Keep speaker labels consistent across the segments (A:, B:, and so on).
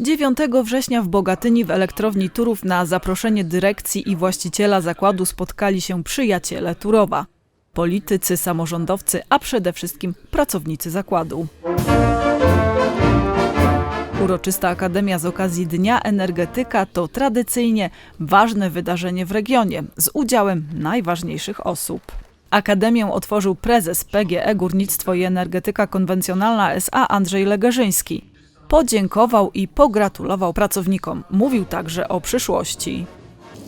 A: 9 września w Bogatyni w elektrowni Turów na zaproszenie dyrekcji i właściciela zakładu spotkali się przyjaciele Turowa. Politycy, samorządowcy, a przede wszystkim pracownicy zakładu. Uroczysta Akademia z okazji Dnia Energetyka to tradycyjnie ważne wydarzenie w regionie z udziałem najważniejszych osób. Akademię otworzył prezes PGE Górnictwo i Energetyka Konwencjonalna SA Andrzej Legerzyński. Podziękował i pogratulował pracownikom. Mówił także o przyszłości.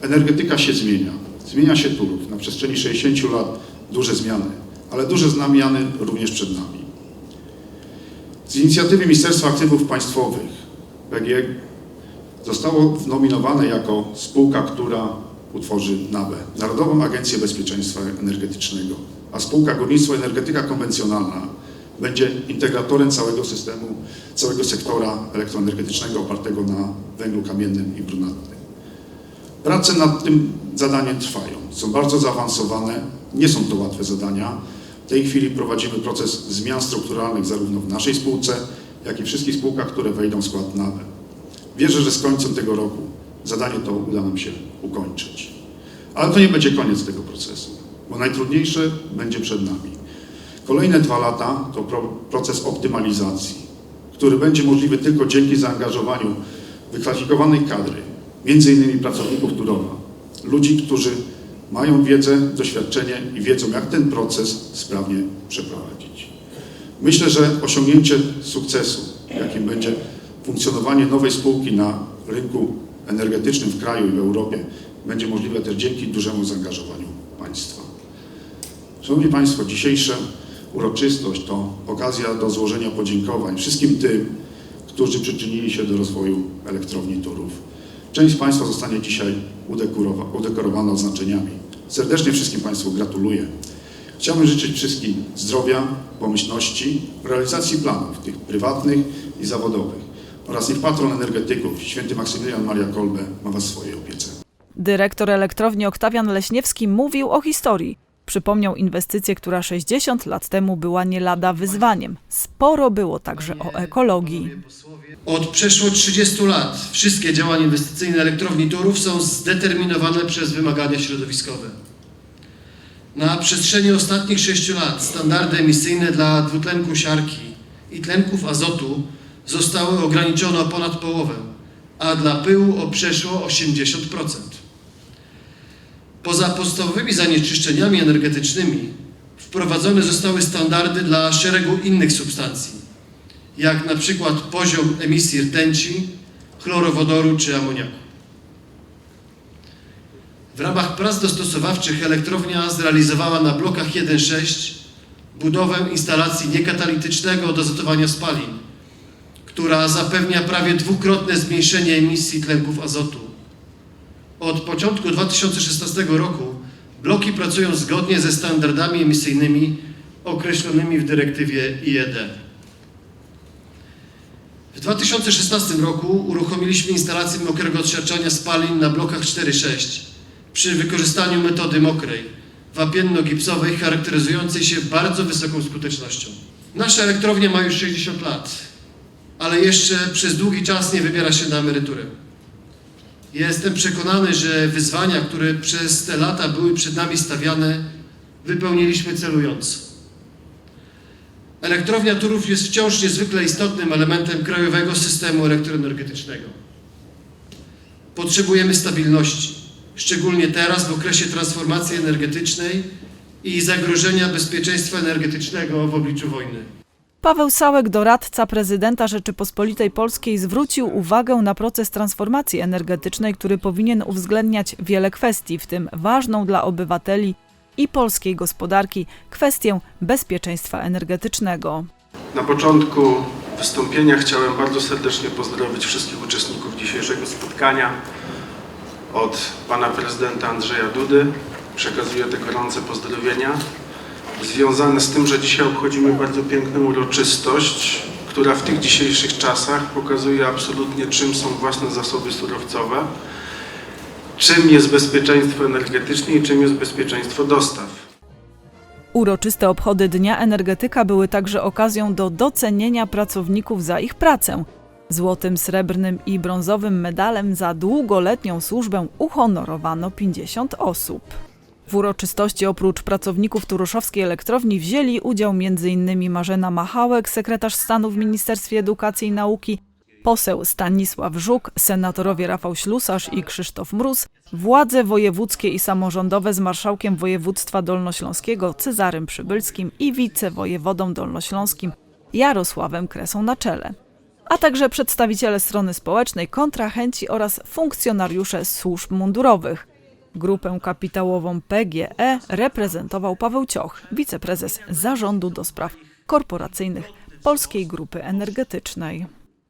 B: Energetyka się zmienia. Zmienia się Turów. Na przestrzeni 60 lat duże zmiany, ale duże zmiany również przed nami. Z inicjatywy Ministerstwa Aktywów Państwowych PGE zostało nominowane jako spółka, która utworzy NABE, Narodową Agencję Bezpieczeństwa Energetycznego, a spółka Górnictwo Energetyka Konwencjonalna będzie integratorem całego systemu, całego sektora elektroenergetycznego opartego na węglu kamiennym i brunatnym. Prace nad tym zadaniem trwają, są bardzo zaawansowane, nie są to łatwe zadania. W tej chwili prowadzimy proces zmian strukturalnych zarówno w naszej spółce, jak i wszystkich spółkach, które wejdą w skład NABE. Wierzę, że z końcem tego roku zadanie to uda nam się ukończyć. Ale to nie będzie koniec tego procesu, bo najtrudniejsze będzie przed nami. Kolejne dwa lata to pro, proces optymalizacji, który będzie możliwy tylko dzięki zaangażowaniu wykwalifikowanej kadry, między innymi pracowników Turowa, ludzi, którzy mają wiedzę, doświadczenie i wiedzą, jak ten proces sprawnie przeprowadzić. Myślę, że osiągnięcie sukcesu, jakim będzie funkcjonowanie nowej spółki na rynku energetycznym w kraju i w Europie, będzie możliwe też dzięki dużemu zaangażowaniu państwa. Szanowni Państwo, dzisiejsza uroczystość to okazja do złożenia podziękowań wszystkim tym, którzy przyczynili się do rozwoju elektrowni Turów. Część z Państwa zostanie dzisiaj udekorowa- udekorowana oznaczeniami. Serdecznie wszystkim Państwu gratuluję. Chciałbym życzyć wszystkim zdrowia, pomyślności, realizacji planów, tych prywatnych i zawodowych. Oraz niech patron energetyków, święty Maksymilian Maria Kolbe, ma Was w swojej opiece.
A: Dyrektor elektrowni Oktawian Leśniewski mówił o historii. Przypomniał inwestycję, która 60 lat temu była nie lada wyzwaniem. Sporo było także o ekologii.
C: Od przeszło 30 lat wszystkie działania inwestycyjne elektrowni Turów są zdeterminowane przez wymagania środowiskowe. Na przestrzeni ostatnich 6 lat standardy emisyjne dla dwutlenku siarki i tlenków azotu zostały ograniczone o ponad połowę, a dla pyłu o przeszło 80%. Poza podstawowymi zanieczyszczeniami energetycznymi wprowadzone zostały standardy dla szeregu innych substancji, jak na przykład poziom emisji rtęci, chlorowodoru czy amoniaku. W ramach prac dostosowawczych elektrownia zrealizowała na blokach 1-6 budowę instalacji niekatalitycznego dozotowania spalin, która zapewnia prawie dwukrotne zmniejszenie emisji tlenków azotu. Od początku 2016 roku bloki pracują zgodnie ze standardami emisyjnymi określonymi w dyrektywie IED. W 2016 roku uruchomiliśmy instalację mokrego odsiarczania spalin na blokach 4-6 przy wykorzystaniu metody mokrej, wapienno-gipsowej charakteryzującej się bardzo wysoką skutecznością. Nasza elektrownia ma już 60 lat, ale jeszcze przez długi czas nie wybiera się na emeryturę. Jestem przekonany, że wyzwania, które przez te lata były przed nami stawiane, wypełniliśmy celująco. Elektrownia Turów jest wciąż niezwykle istotnym elementem krajowego systemu elektroenergetycznego. Potrzebujemy stabilności, szczególnie teraz w okresie transformacji energetycznej i zagrożenia bezpieczeństwa energetycznego w obliczu wojny.
A: Paweł Sałek, doradca prezydenta Rzeczypospolitej Polskiej, zwrócił uwagę na proces transformacji energetycznej, który powinien uwzględniać wiele kwestii, w tym ważną dla obywateli i polskiej gospodarki kwestię bezpieczeństwa energetycznego.
D: Na początku wystąpienia chciałem bardzo serdecznie pozdrowić wszystkich uczestników dzisiejszego spotkania. Od pana prezydenta Andrzeja Dudy przekazuję te gorące pozdrowienia związane z tym, że dzisiaj obchodzimy bardzo piękną uroczystość, która w tych dzisiejszych czasach pokazuje absolutnie czym są własne zasoby surowcowe, czym jest bezpieczeństwo energetyczne i czym jest bezpieczeństwo dostaw.
A: Uroczyste obchody Dnia Energetyka były także okazją do docenienia pracowników za ich pracę. Złotym, srebrnym i brązowym medalem za długoletnią służbę uhonorowano 50 osób. W uroczystości oprócz pracowników Turoszowskiej Elektrowni wzięli udział m.in. Marzena Machałek, sekretarz stanu w Ministerstwie Edukacji i Nauki, poseł Stanisław Żuk, senatorowie Rafał Ślusarz i Krzysztof Mróz, władze wojewódzkie i samorządowe z marszałkiem województwa dolnośląskiego Cezarym Przybylskim i wicewojewodą dolnośląskim Jarosławem Kresą na czele a także przedstawiciele strony społecznej, kontrahenci oraz funkcjonariusze służb mundurowych. Grupę kapitałową PGE reprezentował Paweł Cioch, wiceprezes zarządu do spraw korporacyjnych Polskiej Grupy Energetycznej.